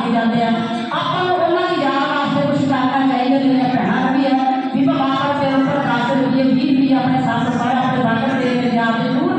ਕੇ ਜਾਂਦੇ ਆ ਆਪਾਂ ਨੂੰ ਉਹਨਾਂ ਦੀ ਯਾਦ ਵਾਸਤੇ ਕੁਝ ਕਰਨਾ ਚਾਹੀਦਾ ਜਿਵੇਂ ਭੈਣਾਂ ਵੀ ਹੈ ਵੀ ਭਗਵਾਨ ਦੇ ਉੱਪਰ 10 ਰੁਪਏ 20 ਰੁਪਏ ਆਪਣੇ ਸੱਸ ਸਹੁਰੇ ਆਪਣੇ ਸੰਗਤ ਦੇ ਪੰਜਾਬ ਦੇ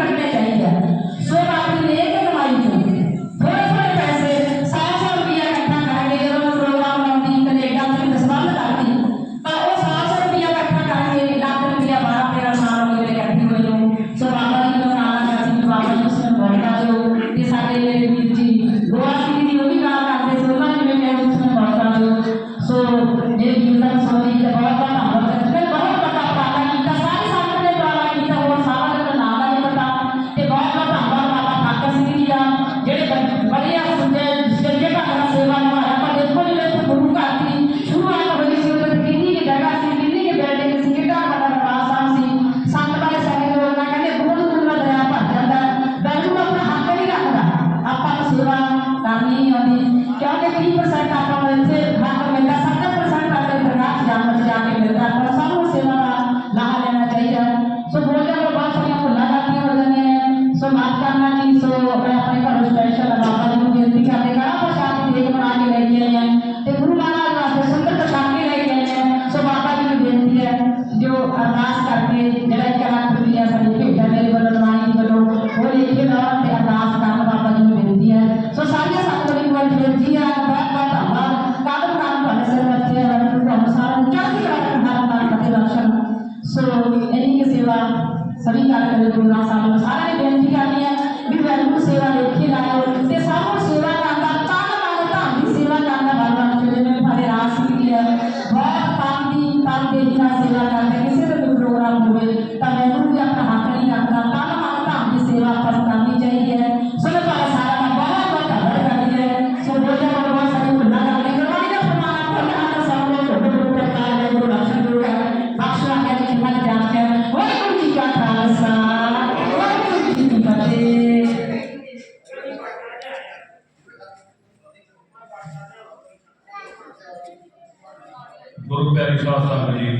नहीं आती क्योंकि तीन परसेंट आपका से भाग मिलता सत्तर परसेंट आपके प्रकाश जान बच जाके मिलता है और सेवा का लाभ लेना चाहिए। सो भोजन और बात सुनिए को ला जाती है। भोजन में सो बात करना की सो अपने अपने घर स्पेशल बाबा जी को बेनती करते कड़ा प्रसाद की देख बना के ले गए हैं। तो गुरु महाराज वास्ते सुंदर प्रसाद की ले गए हैं। सो बाबा जी को बेनती है, जो अरदास Seringkali dari guna satu saya dan dia dia di itu sila ਗੁਰੂ ਪਿਆਰੀ ਸਾਹਿਬ ਸਾਹਿਬ ਜੀ।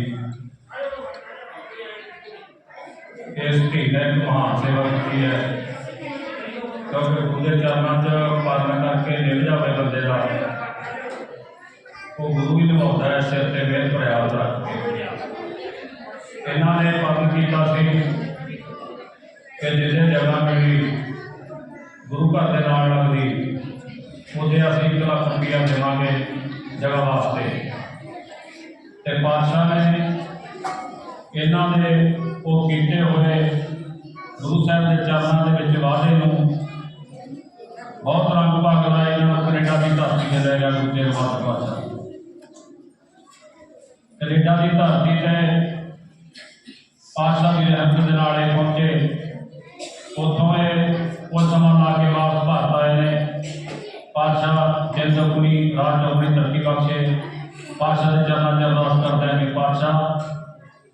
ਇਸ ਧੀ ਨੇ ਇੱਕ ਮਹਾਨ ਸੇਵਾ ਕੀਤੀ ਹੈ। ਕਿਉਂਕਿ ਗੁਰੂ ਦੇ ਚਰਨਾਂ 'ਚ ਪਾਲਣ ਕਰਕੇ ਨਿਭ ਜਾਵੇ ਬੰਦੇ ਦਾ। ਉਹ ਗੁਰੂ ਹੀ ਨਿਭਾਉਂਦਾ ਹੈ, ਸਿਰ ਤੇ ਮਿਹਰ ਭਰਿਆ ਰੱਖ ਇਹਨਾਂ ਨੇ ਪਾਲਣ ਕੀਤਾ ਸੀ ਕਿ ਜਿੱਥੇ ਜਗ੍ਹਾ ਮਿਲੀ ਗੁਰੂ ਘਰ ਦੇ ਨਾਲ ਲੱਗਦੀ, ਉਹਦੇ ਅਸੀਂ ਇੱਕ ਲੱਖ ਰੁਪਈਆ ਦੇਵਾਂਗੇ ਜਗ੍ਹਾ ਵਾਸਤੇ। ਤੇ ਪਾਤਸ਼ਾਹ ਨੇ ਇਹਨਾਂ ਦੇ ਉਹ ਕੀਤੇ ਹੋਏ ਗੁਰੂ ਸਾਹਿਬ ਦੇ ਚਰਨਾਂ ਦੇ ਵਿੱਚ ਵਾਅਦੇ ਨੂੰ ਬਹੁਤ ਰੰਗ ਭਾਗ ਲਾਏ ਇਹਨਾਂ ਨੂੰ ਕੈਨੇਡਾ ਦੀ ਧਰਤੀ ਤੇ ਲੈ ਗਿਆ ਗੁਰੂ ਤੇਗ ਬਹਾਦਰ ਪਾਤਸ਼ਾਹ। ਕੈਨੇਡਾ ਦੀ ਧਰਤੀ ਤੇ ਪਾਤਸ਼ਾਹ ਦੀ ਰਹਿਮਤ ਦੇ ਨਾਲ ਇਹ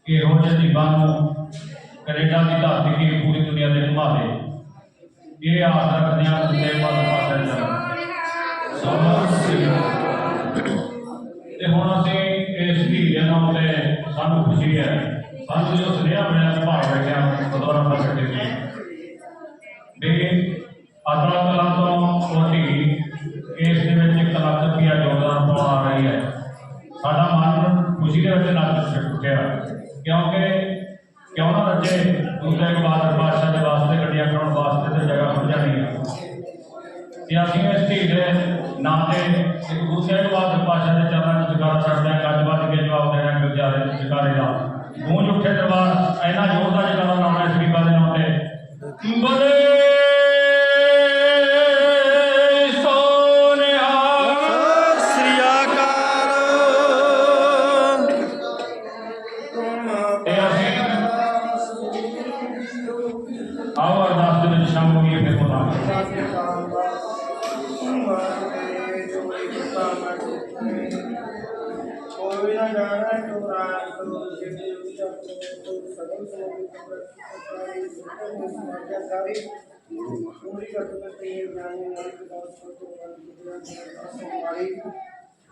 ਪਾਤਸ਼ਾਹ ਇਹੋ ਜਿਹੇ ਨੂੰ ਕੈਨੇਡਾ ਦੀ ਧਰਤੀ ਕੀ ਪੂਰੀ ਦੁਨੀਆ ਦੇ ਘੁਮਾ ਦੇ। ਇਹ ਆਸ ਰੱਖਦੇ ਹਾਂ ਕਿ ਬਾਦ ਪਾਤਸ਼ਾਹ ਜੀ ਸਮਾਂ ਤੇ ਹੁਣ ਅਸੀਂ ਇਸ ਧੀ ਦੇ ਤੇ ਸਾਨੂੰ ਖੁਸ਼ੀ ਹੈ। ਸਾਨੂੰ ਜੋ ਸੁਨੇਹਾ ਮਿਲਿਆ ਸੀ ਬੈਠਿਆ ਬਦੌਰਾ ਸਾਹਿਬ ਬੈਠੇ ਵੀ ਅਤਲਾ ਤੋਂ ਉਹ ਧੀ ਇਸ ਦੇ ਵਿੱਚ ਇੱਕ ਲੱਖ ਰੁਪਇਆ ਯੋਗਦਾਨ ਪਾਉਣ ਆ ਰਹੀ ਹੈ ਸਾਡਾ ਮਨ ਖੁਸ਼ੀ ਦੇ ਵਿੱਚ ਨੱਚ ਉੱਠਿਆ ਕਿਉਂਕਿ ਕਿਉਂ ਨਾ ਰੱਜੇ ਦੂਜੇ ਇੱਕ ਬਾਦਰ ਬਾਦਸ਼ਾਹ ਦੇ ਵਾਸਤੇ ਗੱਡੀਆਂ ਕਰਾਉਣ ਵਾਸਤੇ ਤੇ ਜਗ੍ਹਾ ਹੋ ਜਾਣੀ ਹੈ ਤੇ ਅਸੀਂ ਇਸ ਧੀ ਨਾਂ ਤੇ ਇੱਕ ਗੁਰੂ ਸਾਹਿਬ ਬਾਦਰ ਬਾਦਸ਼ਾਹ ਦੇ ਚਰਨਾਂ ਨੂੰ ਜਗਾਰਾ ਛੱਡਦੇ ਗੱਜ ਵੱਜ ਕੇ ਜਵਾਬ ਦੇਣਾ ਗੁਰਜਾਰੇ ਜਗਾਰੇ ਦਾ। ਗੂੰਜ ਉੱਠੇ ਦਰਬਾਰ, ਇਹਨਾਂ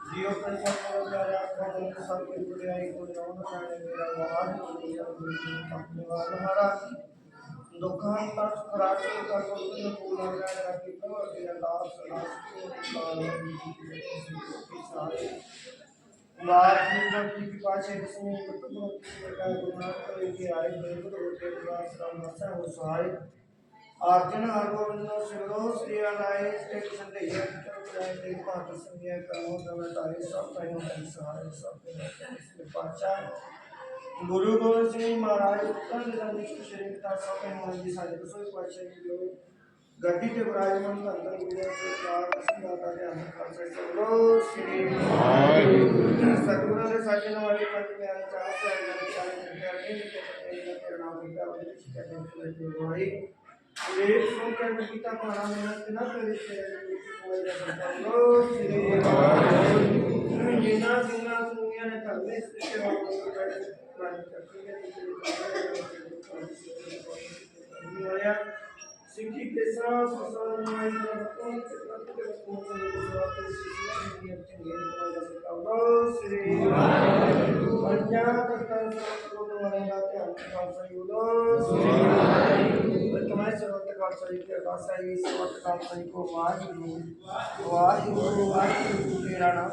जीव परिसंपन्न द्वारा भगवान के साथ जुड़े आई को जवान का मेरा महान अपने वाला महाराज दुकान पर कराची का सूत्र पूरा कर रखितो दिलदार सलाह मारती नबी के पास एक समय मतलब का गुनाह करने की आए बेहद होते प्रयास का मसा हो सहाय आर्जन हरगोविंद सिरोस रियलाइज़ एक संदेह कर जाए एक बात संज्ञा करो तो तारीफ़ सब का सहाय सब के पाचा गुरु गोविंद सिंह महाराज उत्तर निष्ठ श्री पिता सब हनुमान जी सारे रसोई पातशाही जो गड्डी के विराजमान का अंतर गुरु से चार सिंह दाता के अंदर का से गुरु श्री सदगुरु से साजन वाले पंच में आए चार से अंदर चार करके अगले के प्रति प्रणाम करता हूँ इस करने के लिए गुरुवाई ये सुनकर मैं गीता को आनंद न करे श्री गुरु श्री जिन्ना जिन्ना दुनिया ने कर ले इसके वापस करके सिक्की के साथ सामान्य भक्तों के प्रति पहुँचने के साथ इसकी अपनी निर्मल सकाल श्री पंजाब करता सबको द्वारा के अनुसार सहयोग श्री तुम्हारे सर्वत्र का सही के भाषा ही सर्वत्र का सही को वाहिगुरु वाहिगुरु वाहिगुरु तेरा नाम